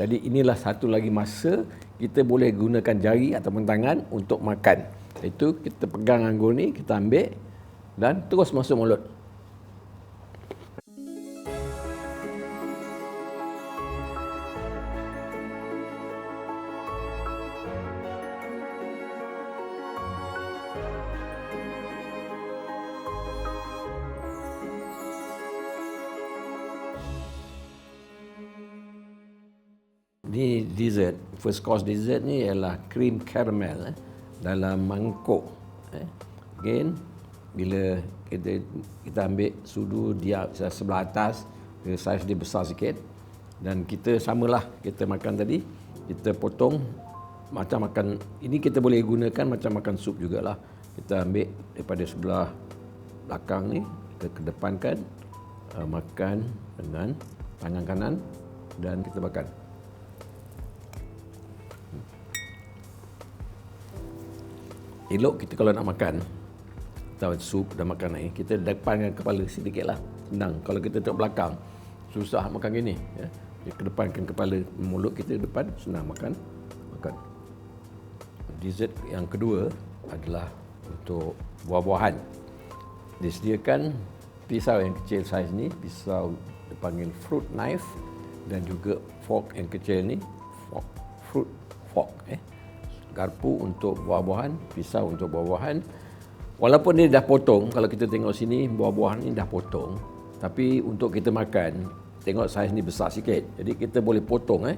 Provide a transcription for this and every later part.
Jadi inilah satu lagi masa kita boleh gunakan jari ataupun tangan untuk makan. Itu kita pegang anggur ni, kita ambil dan terus masuk mulut. Ni dessert, first course dessert ni ialah cream caramel eh, dalam mangkuk. Eh. Again, bila kita kita ambil sudu dia sebelah atas, dia saiz dia besar sikit dan kita samalah kita makan tadi, kita potong macam makan ini kita boleh gunakan macam makan sup jugalah. Kita ambil daripada sebelah belakang ni, kita kedepankan uh, makan dengan tangan kanan dan kita makan. Elok kita kalau nak makan tahu sup dan makan ni kita depankan kepala sedikit lah senang. Kalau kita tengok belakang susah makan gini ya. Dia kedepankan kepala mulut kita depan senang makan makan. Dessert yang kedua adalah untuk buah-buahan. Disediakan pisau yang kecil saiz ni pisau dipanggil fruit knife dan juga fork yang kecil ni fork, fruit fork eh garpu untuk buah-buahan, pisau untuk buah-buahan. Walaupun dia dah potong, kalau kita tengok sini buah-buahan ni dah potong, tapi untuk kita makan, tengok saiz ni besar sikit. Jadi kita boleh potong eh.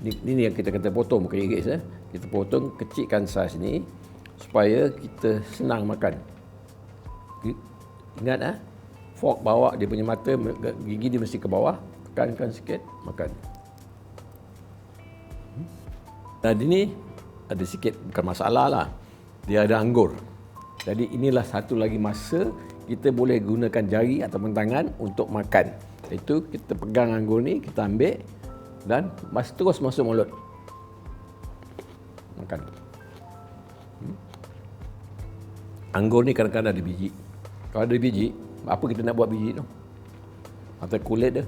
Ni, ni yang kita kata potong bukan iris eh. Kita potong kecilkan saiz ni supaya kita senang makan. Ingat eh, fork bawa dia punya mata gigi dia mesti ke bawah, tekankan sikit, makan. Dan ini ada sikit bukan masalah lah. Dia ada anggur. Jadi inilah satu lagi masa kita boleh gunakan jari ataupun tangan untuk makan. Itu kita pegang anggur ni, kita ambil dan masih terus masuk mulut. Makan. Hmm. Anggur ni kadang-kadang ada biji. Kalau ada biji, apa kita nak buat biji tu? Atau kulit dia.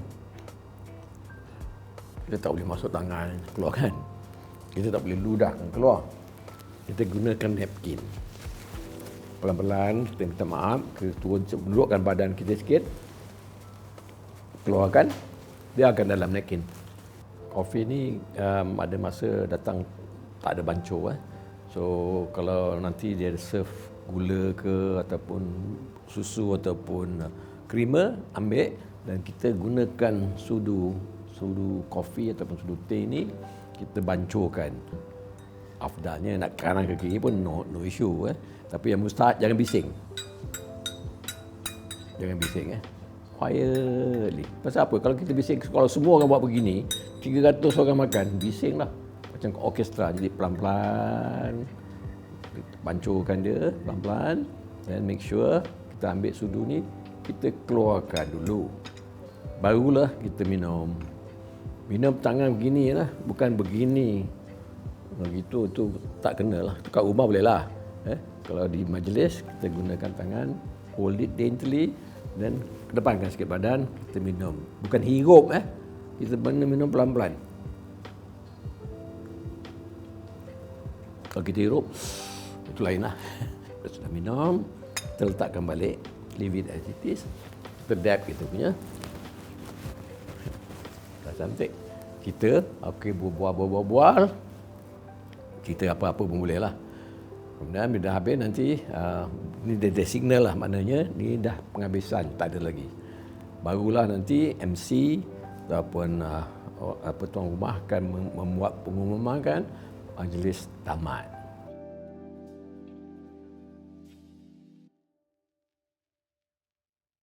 Kita tak boleh masuk tangan, keluar kan? Kita tak boleh ludahkan keluar. Kita gunakan napkin. Pelan-pelan kita minta maaf, kita turun dudukkan badan kita sikit. Keluarkan, dia akan dalam napkin. Kopi ni um, ada masa datang tak ada bancuh. Eh. So kalau nanti dia serve gula ke ataupun susu ataupun uh, creamer, ambil dan kita gunakan sudu sudu kopi ataupun sudu teh ni kita bancurkan afdalnya nak kanan ke kiri pun no, no issue eh. tapi yang mustahak jangan bising. Jangan bising eh. Quietly. Pasal apa? Kalau kita bising kalau semua orang buat begini 300 orang makan bising lah macam orkestra jadi pelan-pelan. Bancurkan dia pelan-pelan. Dan make sure kita ambil sudu ni kita keluarkan dulu. Barulah kita minum Minum tangan begini lah, bukan begini. Begitu tu tak kena lah. Kat rumah boleh lah. Eh? Kalau di majlis, kita gunakan tangan, hold it daintily, dan kedepankan sikit badan, kita minum. Bukan hirup eh. Kita benar minum pelan-pelan. Kalau kita hirup, itu lain lah. Kita sudah minum, kita letakkan balik, leave it as it is. Kita dab kita punya, cantik. Kita okey berbual-bual kita apa-apa pun boleh lah. Kemudian bila dah habis nanti uh, ni dia, dia signal lah maknanya ni dah penghabisan tak ada lagi. Barulah nanti MC ataupun uh, apa tuan rumah akan membuat pengumuman kan majlis tamat.